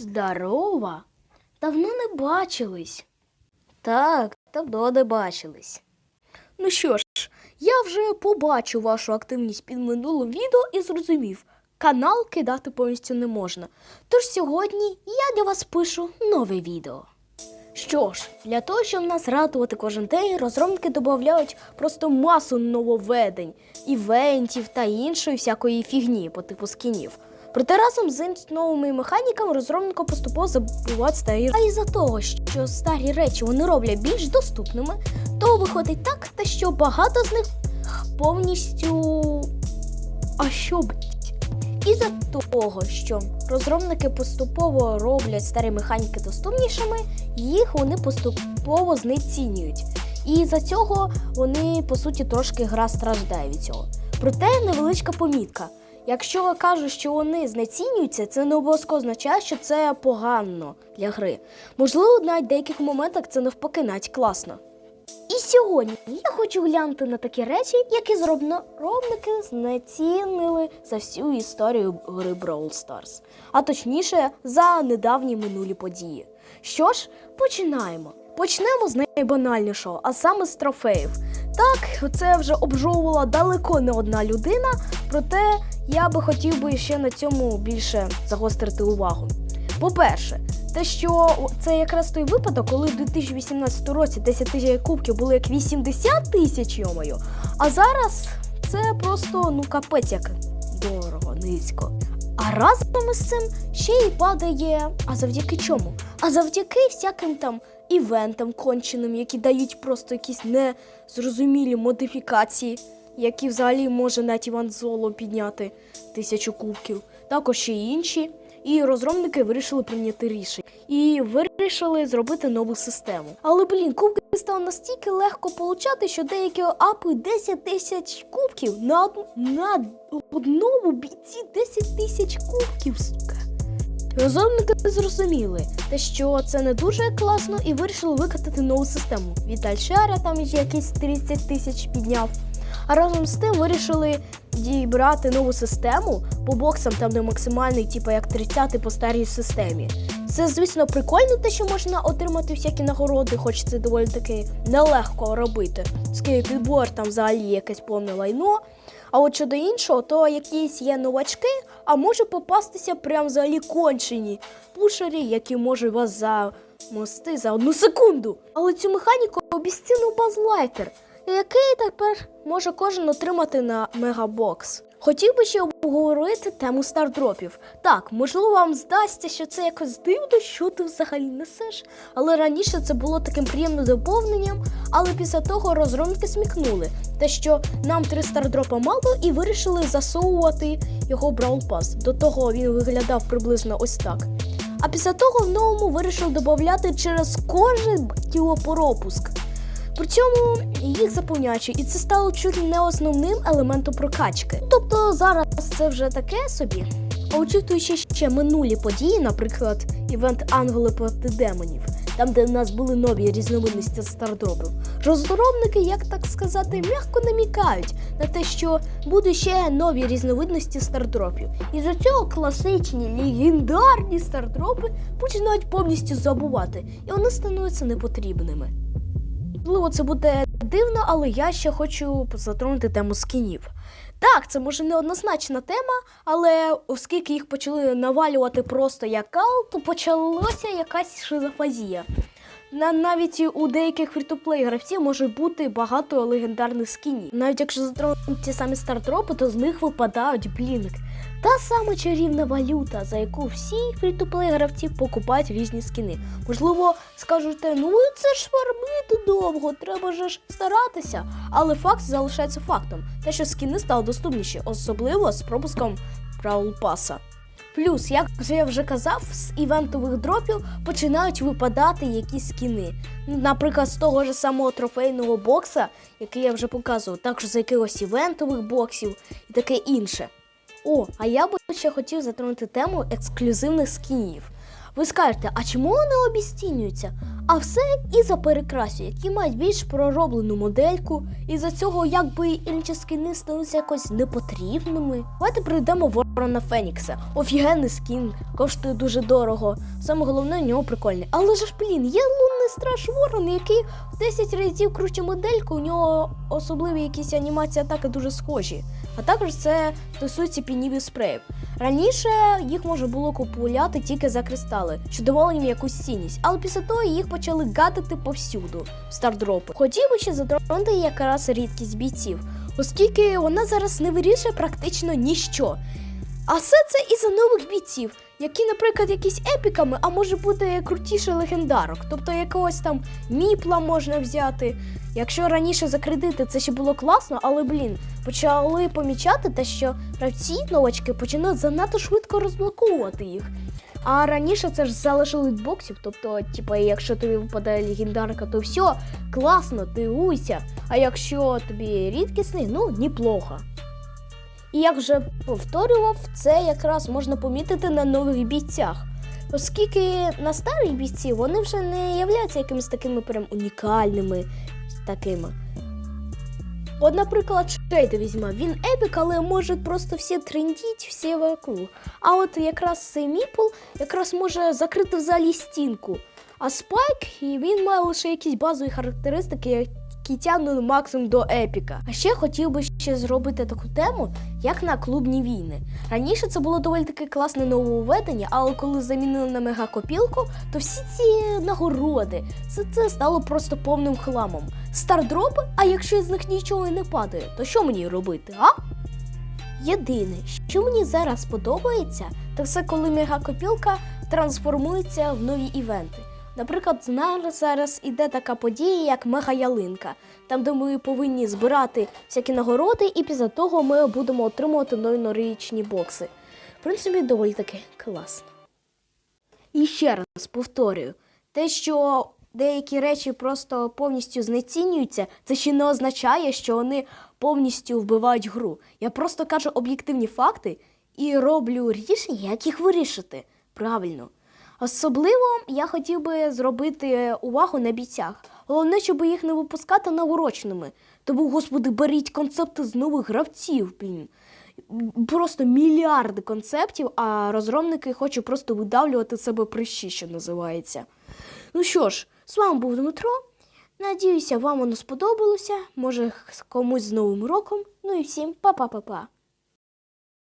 Здорова. Давно не бачились. Так, давно не бачились. Ну що ж, я вже побачив вашу активність під минулим відео і зрозумів, канал кидати повністю не можна. Тож сьогодні я для вас пишу нове відео. Що ж, для того, щоб нас радувати кожен день, розробники додають просто масу нововведень, івентів та іншої всякої фігні по типу скінів. Проте разом з новими механіками розробники поступово забувають старі. А із-за того, що старі речі вони роблять більш доступними, то виходить так, те, що багато з них повністю. А що блять? Із-за того, що розробники поступово роблять старі механіки доступнішими, їх вони поступово знецінюють. І за цього вони, по суті, трошки гра страждає від цього. Проте невеличка помітка. Якщо ви кажуть, що вони знецінюються, це не обов'язково означає, що це погано для гри. Можливо, навіть в деяких моментах це навпаки навіть класно. І сьогодні я хочу глянути на такі речі, які зробники знецінили за всю історію гри Brawl Stars, а точніше за недавні минулі події. Що ж, починаємо. Почнемо з найбанальнішого, а саме з трофеїв. Так, це вже обжовувала далеко не одна людина, проте я би хотів би ще на цьому більше загострити увагу. По-перше, те, що це якраз той випадок, коли в 2018 році 10 тисяч кубків були як 80 тисяч, йомою, а зараз це просто ну капець як дорого, низько. А разом із цим ще й падає. А завдяки чому? А завдяки всяким там івентам конченим, які дають просто якісь незрозумілі модифікації, які взагалі може навіть Іван Золо підняти тисячу кубків. Також ще й інші. І розробники вирішили прийняти рішення і вирішили зробити нову систему. Але блін, кубки стало настільки легко получати, що деякі апи 10 тисяч кубків на, од... на одному бійці 10 тисяч кубків, сука. Розробники зрозуміли, те, що це не дуже класно, і вирішили викатати нову систему. Віталь Шара там якісь 30 тисяч підняв. А разом з тим вирішили дібрати нову систему по боксам, там де максимальний, типу як 30 по старій системі. Це, звісно, прикольно, те, що можна отримати всякі нагороди, хоч це доволі таки нелегко робити. Скільки підбор там взагалі якесь повне лайно. А от щодо іншого, то якісь є новачки, а може попастися прям взагалі кончені пушері, які можуть вас замости за одну секунду. Але цю механіку обіцінив базлайтер, який тепер може кожен отримати на мегабокс. Хотів би ще обговорити тему стардропів. Так, можливо, вам здасться, що це якось дивно, що ти взагалі несеш. Але раніше це було таким приємним доповненням, але після того розробники смікнули, те, що нам три стардропа мало, і вирішили засовувати його Brawl Pass. До того він виглядав приблизно ось так. А після того в новому вирішили додати через кожен тілопропуск. При цьому їх заповнячі, і це стало чуть не основним елементом прокачки. Тобто зараз це вже таке собі. А учитуючи ще минулі події, наприклад, івент Ангели проти демонів, там, де в нас були нові різновидності стардропів, розробники, як так сказати, м'яко намікають на те, що будуть ще нові різновидності стардропів. І за цього класичні легендарні стардропи починають повністю забувати, і вони становляться непотрібними. Можливо, це буде дивно, але я ще хочу затронути тему скінів. Так, це може неоднозначна тема, але оскільки їх почали навалювати просто як кал, то почалося якась шизофазія. На, навіть у деяких фрі-то-плей гравців може бути багато легендарних скінів. Навіть якщо затронути ті самі стартропи, то з них випадають блінк. Та сама чарівна валюта, за яку всі фрі-то-плей гравці покупають різні скіни. Можливо, скажете, ну це ж фармити довго, треба ж старатися. Але факт залишається фактом, те, що скіни стали доступніші, особливо з пропуском Brawl Паса. Плюс, як я вже казав, з івентових дропів починають випадати якісь скіни. Наприклад, з того ж самого трофейного бокса, який я вже показував, також з якихось івентових боксів і таке інше. О, а я би ще хотів затронути тему ексклюзивних скінів. Ви скажете, а чому вони обіцінюються? А все із-за перекрасів, які мають більш пророблену модельку, і за цього якби інші скини сталися якось непотрібними. Давайте прийдемо Ворона Фенікса. Офігенний скін, коштує дуже дорого. Саме головне, у нього прикольний. Але ж блін, є лунний страж Ворон, який в 10 разів круче модельку, у нього особливі якісь анімації атаки дуже схожі. А також це стосується пінівих спреїв. Раніше їх можна було купувати тільки за кристали, що давало їм якусь цінність, але після того їх почали гатити повсюду стардропи. Хотів би ще затронути якраз рідкість бійців, оскільки вона зараз не вирішує практично ніщо. А все це із-за нових бійців, які, наприклад, якісь епіками, а може бути крутіше легендарок. Тобто якогось там міпла можна взяти. Якщо раніше за кредити це ще було класно, але блін, почали помічати те, що гравці новачки починають занадто швидко розблоковувати їх. А раніше це ж залишили боксів, тобто, типу, якщо тобі випадає легендарка, то все, класно, ти уйся. А якщо тобі рідкісний, ну неплохо. І як вже повторював, це якраз можна помітити на нових бійцях. Оскільки на старих бійців вони вже не являються якимись такими прям унікальними такими. От, наприклад, Шейда візьме, він епік, але може просто всі трендіть, всі вокруг. А от якраз цей міпл якраз може закрити взагалі стінку. А спайк, і він має лише якісь базові характеристики, які тягнуть максимум до епіка. А ще хотів би ще зробити таку тему, як на клубні війни. Раніше це було доволі таки класне нововведення, але коли замінили на мегакопілку, то всі ці нагороди, все це стало просто повним хламом. Стардропи, а якщо з них нічого і не падає, то що мені робити, а? Єдине, що мені зараз подобається, так це коли мегакопілка трансформується в нові івенти. Наприклад, зараз зараз іде така подія, як мега-ялинка, там, де ми повинні збирати всякі нагороди, і після того ми будемо отримувати нові новорічні бокси. В принципі, доволі таки класно. І ще раз повторюю, те, що деякі речі просто повністю знецінюються, це ще не означає, що вони повністю вбивають гру. Я просто кажу об'єктивні факти і роблю рішення, як їх вирішити правильно. Особливо я хотів би зробити увагу на бійцях. Головне, щоб їх не випускати навороченими. Тому, господи, беріть концепти з нових гравців, блін. Просто мільярди концептів, а розробники хочуть просто видавлювати себе прищі, що називається. Ну що ж, з вами був Дмитро. Надіюся, вам воно сподобалося. Може, комусь з Новим роком. Ну і всім па-па-па-па.